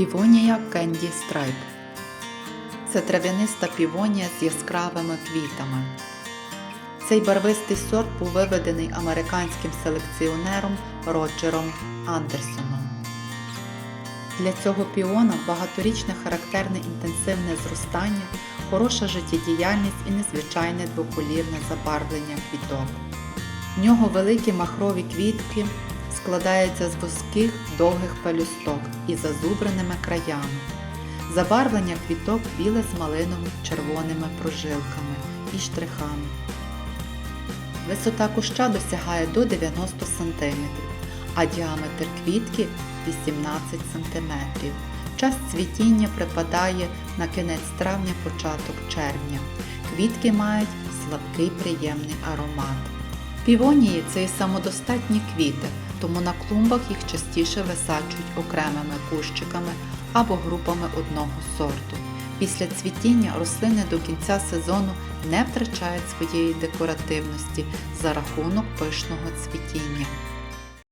Півонія Кенді Страйп. Це трав'яниста півонія з яскравими квітами. Цей барвистий сорт був виведений американським селекціонером Роджером Андерсоном. Для цього піона багаторічне характерне інтенсивне зростання, хороша життєдіяльність і незвичайне двоколірне забарвлення квіток. В нього великі махрові квітки складаються з вузьких довгих пелюсток із зазубреними краями. Забарвлення квіток біле з малиновими червоними прожилками і штрихами. Висота куща досягає до 90 см, а діаметр квітки 18 см. Час цвітіння припадає на кінець травня, початок червня. Квітки мають слабкий приємний аромат. Півонії це і самодостатні квіти, тому на клумбах їх частіше висаджують окремими кущиками або групами одного сорту. Після цвітіння рослини до кінця сезону не втрачають своєї декоративності за рахунок пишного цвітіння.